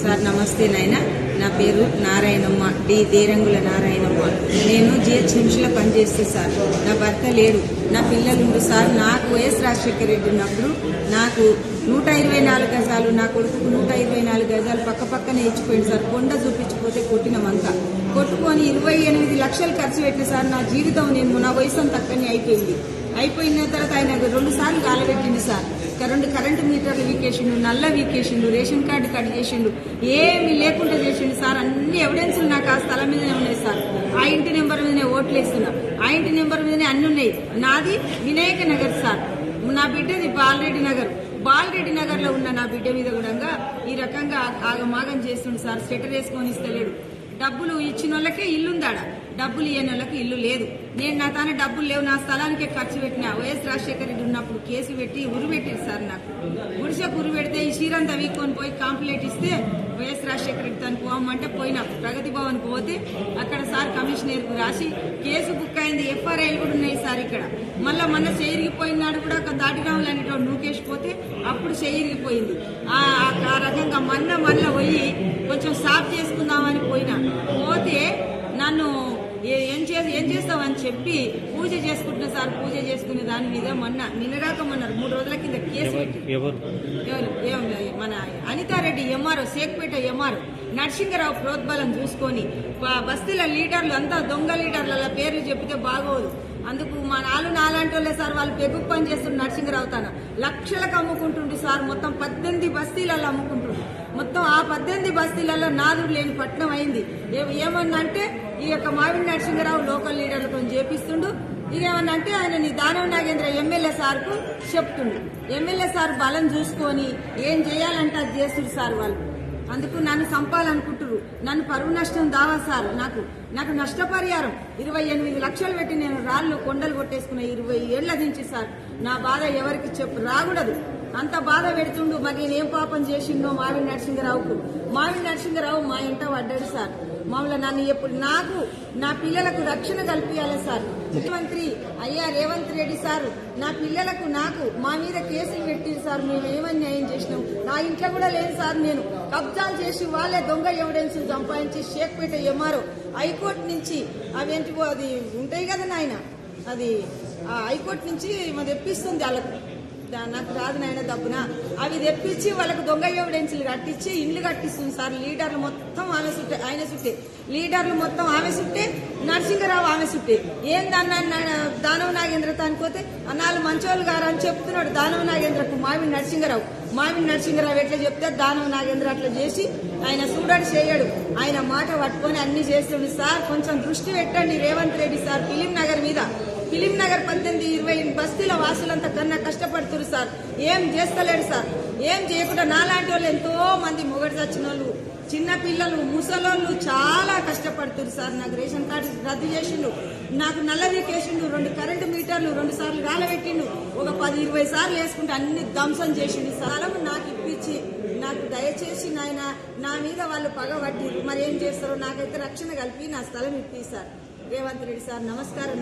Sir నమస్తే నాయన. నా పేరు నారాయణమ్మ డి దేరంగుల నారాయణమ్మ. నేను జిహెచ్ నిమిషంలో పనిచేస్తే సార్. నా భర్త లేడు. నా పిల్లలు సార్ నాకు వైఎస్ రాజశేఖర రెడ్డి ఉన్నప్పుడు నాకు నూట ఇరవై నాలుగు గజాలు నా కొడుకు నూట ఇరవై నాలుగు గజాలు పక్క పక్కనే ఇచ్చిపోయింది సార్. కొండ చూపించిపోతే కొట్టినమంతా కొట్టుకొని ఇరవై ఎనిమిది లక్షలు ఖర్చు పెట్టిన సార్ నా జీవితం నేను నా వయసు అంత అక్కడనే అయిపోయింది. అయిపోయిన తర్వాత ఆయన రెండు సార్లు గాలబెట్టింది సార్. రెండు కరెంటు మీటర్లు వీకేసిండు నల్ల వీకేసిండు రేషన్ కార్డు కట్ చేసిండు. ఏమి లేకుండా చేసిండు సార్. అన్ని ఎవిడెన్స్లు నాకు ఆ స్థలం మీదనే ఉన్నాయి సార్. ఆ ఇంటి నెంబర్ మీదనే ఓట్లు వేస్తున్నా. ఆ ఇంటి నెంబర్ మీదనే అన్ని ఉన్నాయి. నాది వినాయక నగర్ సార్. నా బిడ్డది బాలరెడ్డి నగర్. బాలరెడ్డి నగర్లో ఉన్న నా బిడ్డ మీద కూడా ఈ రకంగా ఆగమాగం చేస్తుండు సార్. స్వెటర్ వేసుకొని ఇస్తలేడు. డబ్బులు ఇచ్చిన వాళ్ళకే ఇల్లు ఉందాడ డబ్బులు ఇవ్వని వాళ్ళకి ఇల్లు లేదు. నేను నా తానే డబ్బులు లేవు నా స్థలానికే ఖర్చు పెట్టిన. వైఎస్ రాజశేఖర రెడ్డి ఉన్నప్పుడు కేసు పెట్టి ఉరి పెట్టారు సార్ నాకు. గుడిసెకు ఉరి పెడితే ఈ చీరంతా వీక్కొని పోయి కాంప్లైంట్ ఇస్తే వైఎస్ రాజశేఖర రెడ్డి తను పోమంటే పోయినా. ప్రగతి భవన్ పోతే అక్కడ సార్ కమిషనర్కు రాసి కేసు బుక్ అయింది ఎఫ్ఆర్ఐలు కూడా ఉన్నాయి సార్ ఇక్కడ. మళ్ళీ మొన్న చేరిగిపోయినాడు కూడా ఒక దాటిరాములు అనేటోడు నూకేసిపోతే అప్పుడు చేరిగిపోయింది మొన్న మళ్ళీ పోయి కొంచెం సాఫ్ చేసుకుందామని పోయినా. పోతే నన్ను ఏ- ఏం చే ఏం చేస్తావని చెప్పి పూజ చేసుకుంటున్నా సార్ పూజ చేసుకునే దాని మీద మొన్న నిన్నగాకమన్నారు మూడు రోజుల కింద కేసు మన అనితారెడ్డి ఎంఆర్ఓ సేక్పేట ఎంఆర్ఓ నరసింగరావు ప్రోద్బలం చూసుకొని బస్తీల లీడర్లు అంతా దొంగ లీడర్ల పేర్లు చెప్తే బాగోదు. అందుకు మా నాలు నాలాంటి వాళ్ళే సార్ వాళ్ళు పెగు పని చేస్తున్న నరసింగరావు తన లక్షలకు అమ్ముకుంటుండ్రు సార్ మొత్తం పద్దెనిమిది బస్తీలలో అమ్ముకుంటుండ్రు. మొత్తం ఆ పద్దెనిమిది బస్తీలలో నాదుడు లేని పట్నం అయింది. ఏమన్నంటే ఈ యొక్క మావిడి నరసింహరావు లోకల్ లీడర్లతో చేపిస్తుండు. ఇక అంటే ఆయన నీ దానవ నాగేంద్ర ఎమ్మెల్యే సార్కు చెప్తుండు. ఎమ్మెల్యే సార్ బలం చూసుకొని ఏం చేయాలంటే అది చేస్తుడు సార్ వాళ్ళు. అందుకు నన్ను సంపాలనుకుంటురు నన్ను పరువు నష్టం దావా సార్. నాకు నాకు నష్టపరిహారం. ఇరవై ఎనిమిది లక్షలు పెట్టి నేను రాళ్ళు కొండలు కొట్టేసుకున్న ఇరవై ఏళ్ళ నుంచి సార్ నా బాధ ఎవరికి చెప్పు రాకూడదు. అంత బాధ పెడుతుండు మరి నేనేం పాపం చేసిండో మావి నరసింహరావుకు మావి నరసింహరావు మా ఇంట పడ్డాడు సార్. మామూలు నన్ను ఎప్పుడు నాకు నా పిల్లలకు రక్షణ కల్పించాలి సార్. ముఖ్యమంత్రి అయ్యా రేవంత్ రెడ్డి సార్ నా పిల్లలకు నాకు మా మీద కేసులు పెట్టింది సార్ మేము ఏమని న్యాయం చేసినాం? నా ఇంట్లో కూడా లేదు సార్ నేను. కబ్జాలు చేసి వాళ్ళే దొంగ ఎవిడెన్స్ సంపాదించి షేక్పేట ఎంఆర్ఓ. హైకోర్టు నుంచి అవేంటివో అది ఉంటాయి కదా నాయన? అది ఆ హైకోర్టు నుంచి మాది తెప్పిస్తుంది వాళ్ళకు. నాకు రాదు నాయన దబ్బున అవి తెప్పించి వాళ్ళకు దొంగ ఎవిడెన్స్లు కట్టించి ఇండ్లు కట్టిస్తుంది సార్. లీడర్లు మొత్తం ఆమె చుట్టే ఆయన చుట్టే లీడర్లు మొత్తం ఆమె చుట్టే నరసింహరావు ఆమె చుట్టే. ఏందన్న దానవ నాగేంద్ర అనుకోతే అన్నాళ్ళు మంచోళ్ళు గారు అని చెప్తున్నాడు దానవ నాగేంద్రకు మామిడి నరసింహరావు. మామిడి నరసింహరావు ఎట్లా చెప్తే దానవ నాగేంద్ర అట్లా చేసి ఆయన చూడడు చేయడు. ఆయన మాట పట్టుకొని అన్ని చేస్తుండు. సార్ కొంచెం దృష్టి పెట్టండి రేవంత్ రెడ్డి సార్ ఫిలిం నగర్ మీద. ఫిలిం నగర్ పద్దెనిమిది ఇరవై బస్తీల వాసులంతా కన్నా కష్టపడుతున్నారు సార్. ఏం చేస్తలేడు సార్. ఏం చేయకుండా నాలాంటి వాళ్ళు ఎంతో మంది మొగడు చచ్చిన వాళ్ళు చిన్న పిల్లలు ముసలోళ్ళు చాలా కష్టపడుతున్నారు సార్. నాకు రేషన్ కార్డు రద్దు చేసిండు. నాకు నల్ల కేసిండు రెండు కరెంటు మీటర్లు రెండు సార్లు రాలబెట్టిండు. ఒక పది ఇరవై సార్లు వేసుకుంటే అన్ని ధ్వంసం చేసిండు. స్థలం నాకు ఇప్పించి నాకు దయచేసి నాయన నా మీద వాళ్ళు పగబట్టి మరి ఏం చేస్తారో నాకైతే రక్షణ కలిపి నా స్థలం ఇప్పి సార్. రేవంత్ రెడ్డి సార్ నమస్కారం.